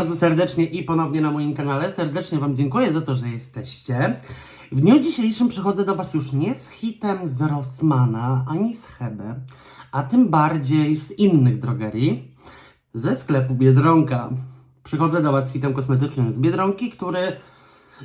Bardzo serdecznie i ponownie na moim kanale. Serdecznie Wam dziękuję za to, że jesteście. W dniu dzisiejszym przychodzę do Was już nie z hitem z Rossmana, ani z Hebe, a tym bardziej z innych drogerii, ze sklepu Biedronka. Przychodzę do Was z hitem kosmetycznym z Biedronki, który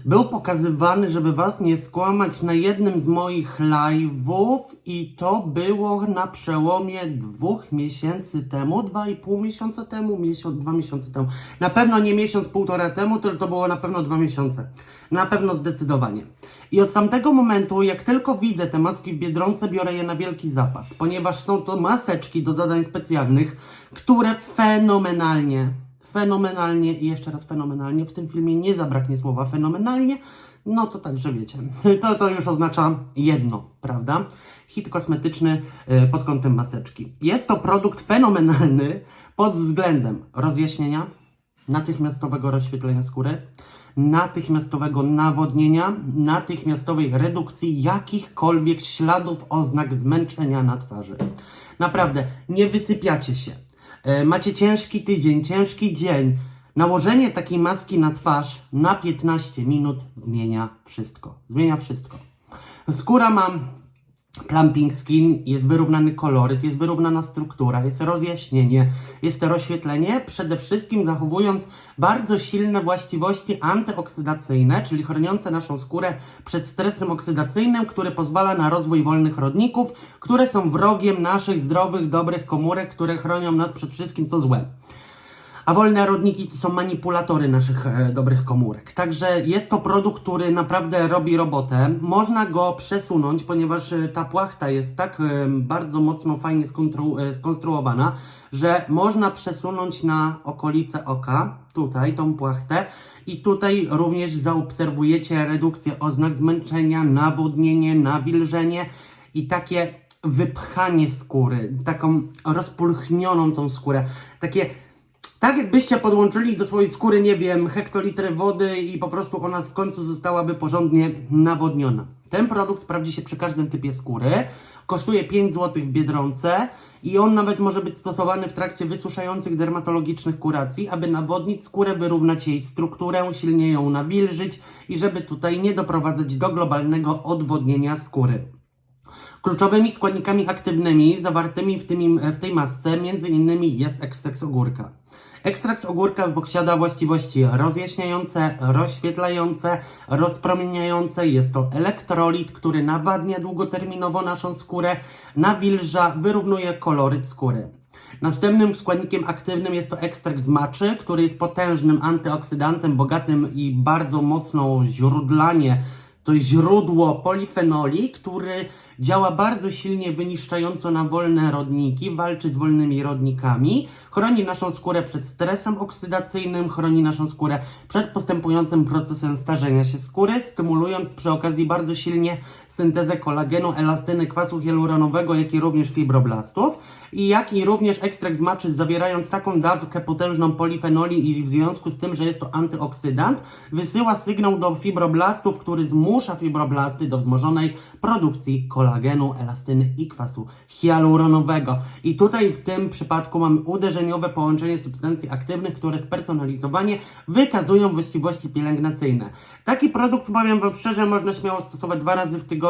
był pokazywany, żeby Was nie skłamać, na jednym z moich live'ów i to było na przełomie dwóch miesięcy temu, dwa i pół miesiąca temu, miesiąc, dwa miesiące temu. Na pewno nie miesiąc, półtora temu, tylko to było na pewno dwa miesiące. Na pewno zdecydowanie. I od tamtego momentu, jak tylko widzę te maski w Biedronce, biorę je na wielki zapas, ponieważ są to maseczki do zadań specjalnych, które fenomenalnie fenomenalnie i jeszcze raz fenomenalnie. W tym filmie nie zabraknie słowa fenomenalnie, no to także wiecie. To, to już oznacza jedno, prawda? Hit kosmetyczny e, pod kątem maseczki. Jest to produkt fenomenalny pod względem rozjaśnienia, natychmiastowego rozświetlenia skóry, natychmiastowego nawodnienia, natychmiastowej redukcji jakichkolwiek śladów oznak zmęczenia na twarzy. Naprawdę, nie wysypiacie się. E, macie ciężki tydzień, ciężki dzień. Nałożenie takiej maski na twarz na 15 minut zmienia wszystko. Zmienia wszystko. Skóra ma plumping skin, jest wyrównany koloryt, jest wyrównana struktura, jest rozjaśnienie, jest rozświetlenie, przede wszystkim zachowując bardzo silne właściwości antyoksydacyjne, czyli chroniące naszą skórę przed stresem oksydacyjnym, który pozwala na rozwój wolnych rodników, które są wrogiem naszych zdrowych, dobrych komórek, które chronią nas przed wszystkim co złe. A wolne rodniki to są manipulatory naszych e, dobrych komórek. Także jest to produkt, który naprawdę robi robotę. Można go przesunąć, ponieważ e, ta płachta jest tak e, bardzo mocno fajnie skontru, e, skonstruowana, że można przesunąć na okolice oka, tutaj tą płachtę. I tutaj również zaobserwujecie redukcję oznak zmęczenia, nawodnienie, nawilżenie i takie wypchanie skóry, taką rozpulchnioną tą skórę, takie tak jakbyście podłączyli do swojej skóry, nie wiem, hektolitry wody i po prostu ona w końcu zostałaby porządnie nawodniona. Ten produkt sprawdzi się przy każdym typie skóry. Kosztuje 5 zł w Biedronce i on nawet może być stosowany w trakcie wysuszających dermatologicznych kuracji, aby nawodnić skórę, wyrównać jej strukturę, silnie ją nawilżyć i żeby tutaj nie doprowadzać do globalnego odwodnienia skóry. Kluczowymi składnikami aktywnymi zawartymi w, tym, w tej masce innymi jest ekstrakt z ogórka. Ekstrakt z ogórka posiada właściwości rozjaśniające, rozświetlające, rozpromieniające. Jest to elektrolit, który nawadnia długoterminowo naszą skórę, nawilża, wyrównuje koloryt skóry. Następnym składnikiem aktywnym jest to ekstrakt z maczy, który jest potężnym antyoksydantem, bogatym i bardzo mocno źródlanie to źródło polifenoli, który działa bardzo silnie wyniszczająco na wolne rodniki, walczy z wolnymi rodnikami, chroni naszą skórę przed stresem oksydacyjnym, chroni naszą skórę przed postępującym procesem starzenia się skóry, stymulując przy okazji bardzo silnie syntezę kolagenu, elastyny, kwasu hialuronowego, jak i również fibroblastów i jak i również ekstrakt z maczy zawierając taką dawkę potężną polifenoli i w związku z tym, że jest to antyoksydant, wysyła sygnał do fibroblastów, który zmusza fibroblasty do wzmożonej produkcji kolagenu, elastyny i kwasu hialuronowego. I tutaj w tym przypadku mamy uderzeniowe połączenie substancji aktywnych, które spersonalizowanie wykazują właściwości pielęgnacyjne. Taki produkt, powiem Wam szczerze, można śmiało stosować dwa razy w tygodniu.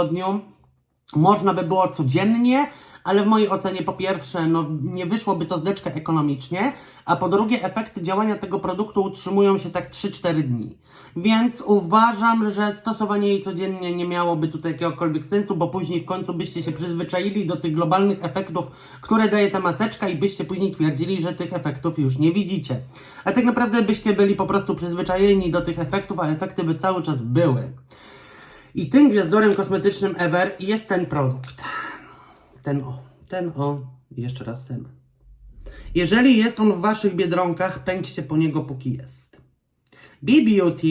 Można by było codziennie, ale w mojej ocenie po pierwsze, no nie wyszłoby to zdeczkę ekonomicznie, a po drugie efekty działania tego produktu utrzymują się tak 3-4 dni. Więc uważam, że stosowanie jej codziennie nie miałoby tutaj jakiegokolwiek sensu, bo później w końcu byście się przyzwyczaili do tych globalnych efektów, które daje ta maseczka i byście później twierdzili, że tych efektów już nie widzicie. A tak naprawdę byście byli po prostu przyzwyczajeni do tych efektów, a efekty by cały czas były. I tym gwiazdorem kosmetycznym ever jest ten produkt. Ten o, ten o, i jeszcze raz ten. Jeżeli jest on w waszych biedronkach, pędźcie po niego póki jest. BBOT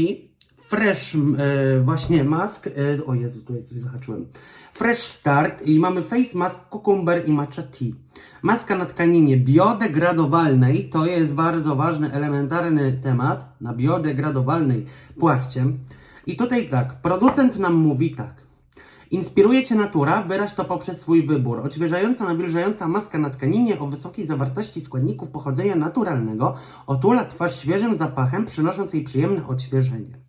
Fresh e, właśnie mask, e, o Jezu, tutaj coś zahaczyłem. Fresh Start i mamy face mask cucumber i matcha tea. Maska na tkaninie biodegradowalnej, to jest bardzo ważny, elementarny temat, na biodegradowalnej płachcie. I tutaj tak, producent nam mówi tak. Inspiruje Cię natura, wyraź to poprzez swój wybór. Odświeżająca, nawilżająca maska na tkaninie o wysokiej zawartości składników pochodzenia naturalnego otula twarz świeżym zapachem, przynosząc jej przyjemne odświeżenie.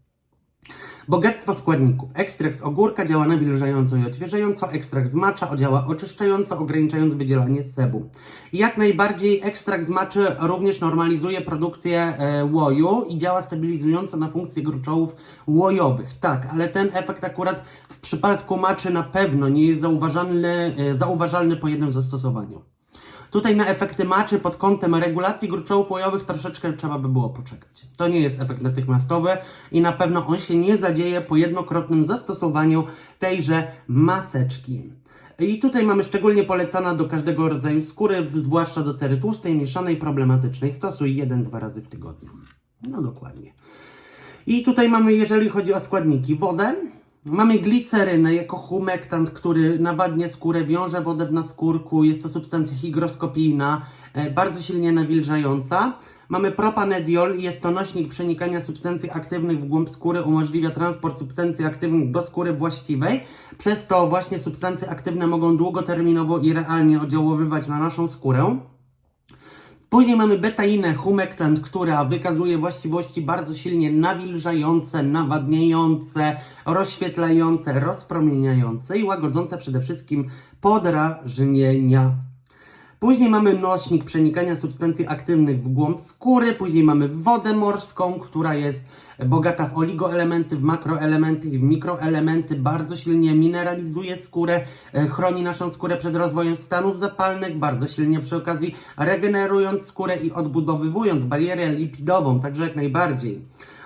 Bogactwo składników. Ekstrakt z ogórka działa nawilżająco i odświeżająco, ekstrakt z macza działa oczyszczająco, ograniczając wydzielanie sebu. Jak najbardziej ekstrakt z maczy również normalizuje produkcję e, łoju i działa stabilizująco na funkcję gruczołów łojowych. Tak, ale ten efekt akurat w przypadku maczy na pewno nie jest zauważalny, e, zauważalny po jednym zastosowaniu. Tutaj na efekty maczy pod kątem regulacji gruczołów łojowych troszeczkę trzeba by było poczekać. To nie jest efekt natychmiastowy i na pewno on się nie zadzieje po jednokrotnym zastosowaniu tejże maseczki. I tutaj mamy szczególnie polecana do każdego rodzaju skóry, zwłaszcza do cery tłustej, mieszanej, problematycznej. Stosuj 1-2 razy w tygodniu. No dokładnie. I tutaj mamy, jeżeli chodzi o składniki, wodę. Mamy glicerynę jako humektant, który nawadnia skórę, wiąże wodę w naskórku. Jest to substancja hygroskopijna, e, bardzo silnie nawilżająca. Mamy propanediol, jest to nośnik przenikania substancji aktywnych w głąb skóry, umożliwia transport substancji aktywnych do skóry właściwej. Przez to właśnie substancje aktywne mogą długoterminowo i realnie oddziaływać na naszą skórę. Później mamy betainę humektant, która wykazuje właściwości bardzo silnie nawilżające, nawadniające, rozświetlające, rozpromieniające i łagodzące przede wszystkim podrażnienia. Później mamy nośnik przenikania substancji aktywnych w głąb skóry, później mamy wodę morską, która jest bogata w oligoelementy, w makroelementy i w mikroelementy, bardzo silnie mineralizuje skórę, e, chroni naszą skórę przed rozwojem stanów zapalnych, bardzo silnie przy okazji regenerując skórę i odbudowywując barierę lipidową, także jak najbardziej.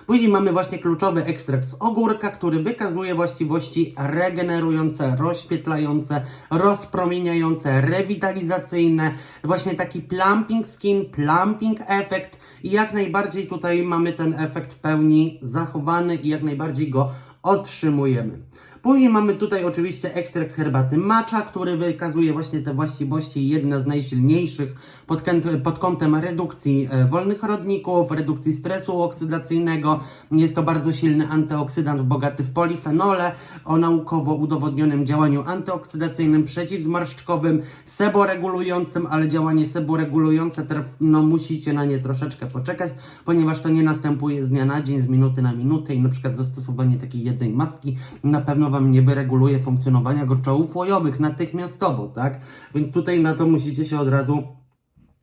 Później mamy właśnie kluczowy ekstrakt z ogórka, który wykazuje właściwości regenerujące, rozświetlające, rozpromieniające, rewitalizacyjne, właśnie taki plumping skin, plumping efekt i jak najbardziej tutaj mamy ten efekt w pełni zachowany i jak najbardziej go otrzymujemy. Później mamy tutaj oczywiście ekstrakt z herbaty matcha, który wykazuje właśnie te właściwości, jedna z najsilniejszych pod, pod kątem redukcji e, wolnych rodników, redukcji stresu oksydacyjnego. Jest to bardzo silny antyoksydant bogaty w polifenole o naukowo udowodnionym działaniu antyoksydacyjnym, przeciwzmarszczkowym, seboregulującym, ale działanie seboregulujące no musicie na nie troszeczkę poczekać, ponieważ to nie następuje z dnia na dzień, z minuty na minutę i na przykład zastosowanie takiej jednej maski na pewno Wam nie wyreguluje funkcjonowania gruczołów łojowych natychmiastowo, tak? Więc tutaj na to musicie się od razu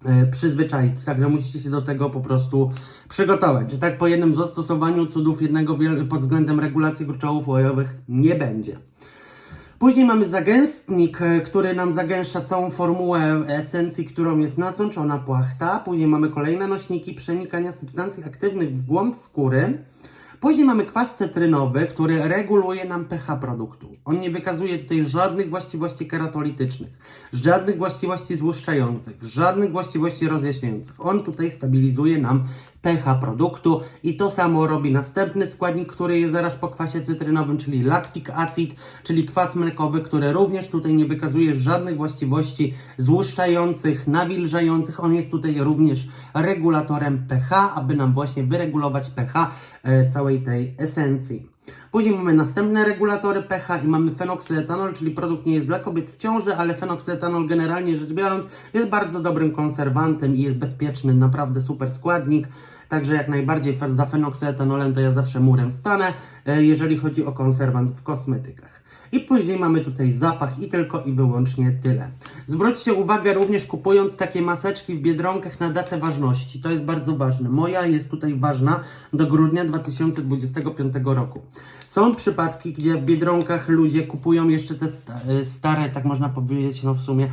e, przyzwyczaić, także musicie się do tego po prostu przygotować, że tak po jednym zastosowaniu cudów jednego pod względem regulacji gruczołów łojowych nie będzie. Później mamy zagęstnik, e, który nam zagęszcza całą formułę esencji, którą jest nasączona płachta. Później mamy kolejne nośniki przenikania substancji aktywnych w głąb skóry. Później mamy kwas cytrynowy, który reguluje nam pH produktu. On nie wykazuje tutaj żadnych właściwości keratolitycznych, żadnych właściwości złuszczających, żadnych właściwości rozjaśniających. On tutaj stabilizuje nam pH produktu i to samo robi następny składnik, który jest zaraz po kwasie cytrynowym, czyli lactic acid, czyli kwas mlekowy, który również tutaj nie wykazuje żadnych właściwości złuszczających, nawilżających. On jest tutaj również regulatorem pH, aby nam właśnie wyregulować pH e, całej tej esencji. Później mamy następne regulatory pH i mamy fenoksyletanol, czyli produkt nie jest dla kobiet w ciąży, ale fenoksyletanol generalnie rzecz biorąc jest bardzo dobrym konserwantem i jest bezpieczny, naprawdę super składnik. Także jak najbardziej za fenoksyletanolem to ja zawsze murem stanę, e, jeżeli chodzi o konserwant w kosmetykach. I później mamy tutaj zapach i tylko i wyłącznie tyle. Zwróćcie uwagę również kupując takie maseczki w Biedronkach na datę ważności. To jest bardzo ważne. Moja jest tutaj ważna do grudnia 2025 roku. Są przypadki, gdzie w Biedronkach ludzie kupują jeszcze te e, stare, tak można powiedzieć, no w sumie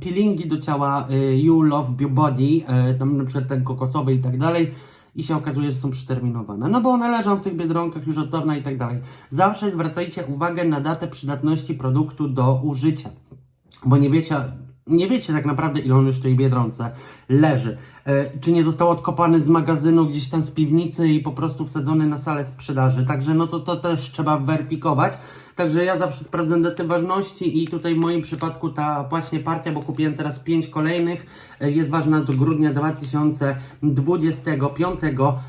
peelingi do ciała y, You Love Your Body, y, tam na przykład ten kokosowy i tak dalej i się okazuje, że są przeterminowane. No bo one leżą w tych biedronkach już od dawna i tak dalej. Zawsze zwracajcie uwagę na datę przydatności produktu do użycia. Bo nie wiecie, nie wiecie tak naprawdę, ile on już w tej Biedronce leży. E, czy nie został odkopany z magazynu gdzieś tam z piwnicy i po prostu wsadzony na salę sprzedaży. Także no to, to też trzeba weryfikować. Także ja zawsze sprawdzam datę ważności i tutaj w moim przypadku ta właśnie partia, bo kupiłem teraz 5 kolejnych, e, jest ważna do grudnia 2025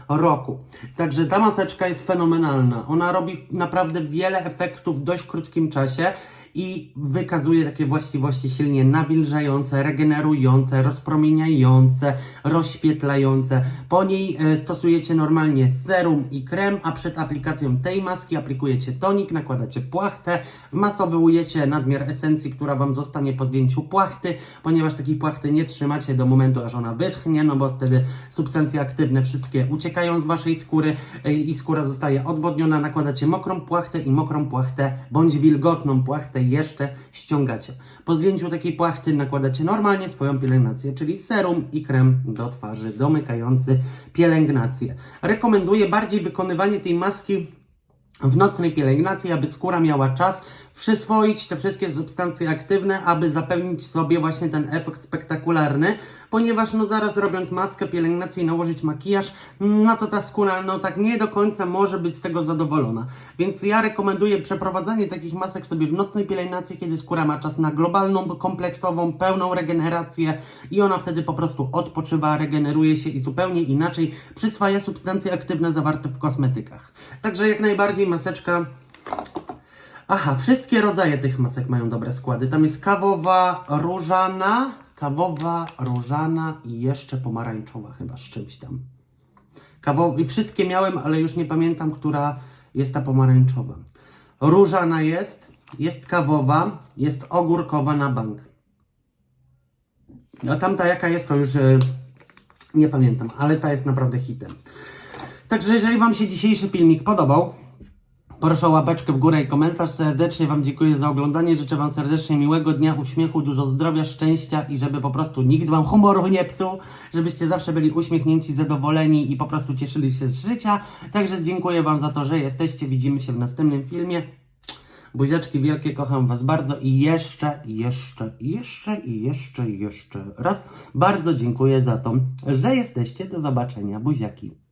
roku. Także ta maseczka jest fenomenalna. Ona robi naprawdę wiele efektów w dość krótkim czasie i wykazuje takie właściwości silnie nawilżające, regenerujące, rozpromieniające, rozświetlające. Po niej e, stosujecie normalnie serum i krem, a przed aplikacją tej maski aplikujecie tonik, nakładacie płachtę, wmasowujecie nadmiar esencji, która Wam zostanie po zdjęciu płachty, ponieważ takiej płachty nie trzymacie do momentu, aż ona wyschnie, no bo wtedy substancje aktywne wszystkie uciekają z Waszej skóry e, i skóra zostaje odwodniona, nakładacie mokrą płachtę i mokrą płachtę, bądź wilgotną płachtę jeszcze ściągacie. Po zdjęciu takiej płachty nakładacie normalnie swoją pielęgnację, czyli serum i krem do twarzy domykający pielęgnację. Rekomenduję bardziej wykonywanie tej maski w nocnej pielęgnacji, aby skóra miała czas przyswoić te wszystkie substancje aktywne, aby zapewnić sobie właśnie ten efekt spektakularny, ponieważ no zaraz robiąc maskę pielęgnacji i nałożyć makijaż, no to ta skóra no tak nie do końca może być z tego zadowolona. Więc ja rekomenduję przeprowadzanie takich masek sobie w nocnej pielęgnacji, kiedy skóra ma czas na globalną, kompleksową, pełną regenerację i ona wtedy po prostu odpoczywa, regeneruje się i zupełnie inaczej przyswaja substancje aktywne zawarte w kosmetykach. Także jak najbardziej maseczka Aha, wszystkie rodzaje tych masek mają dobre składy. Tam jest kawowa, różana, kawowa, różana i jeszcze pomarańczowa chyba z czymś tam. Kawo... I wszystkie miałem, ale już nie pamiętam, która jest ta pomarańczowa. Różana jest, jest kawowa, jest ogórkowa na bank. A tamta jaka jest, to już e, nie pamiętam, ale ta jest naprawdę hitem. Także jeżeli Wam się dzisiejszy filmik podobał, Proszę o łapeczkę w górę i komentarz. Serdecznie Wam dziękuję za oglądanie. Życzę Wam serdecznie miłego dnia, uśmiechu, dużo zdrowia, szczęścia i żeby po prostu nikt Wam humoru nie psuł, żebyście zawsze byli uśmiechnięci, zadowoleni i po prostu cieszyli się z życia. Także dziękuję Wam za to, że jesteście. Widzimy się w następnym filmie. Buziaczki wielkie, kocham Was bardzo i jeszcze, jeszcze, jeszcze i jeszcze, jeszcze raz bardzo dziękuję za to, że jesteście. Do zobaczenia. Buziaki.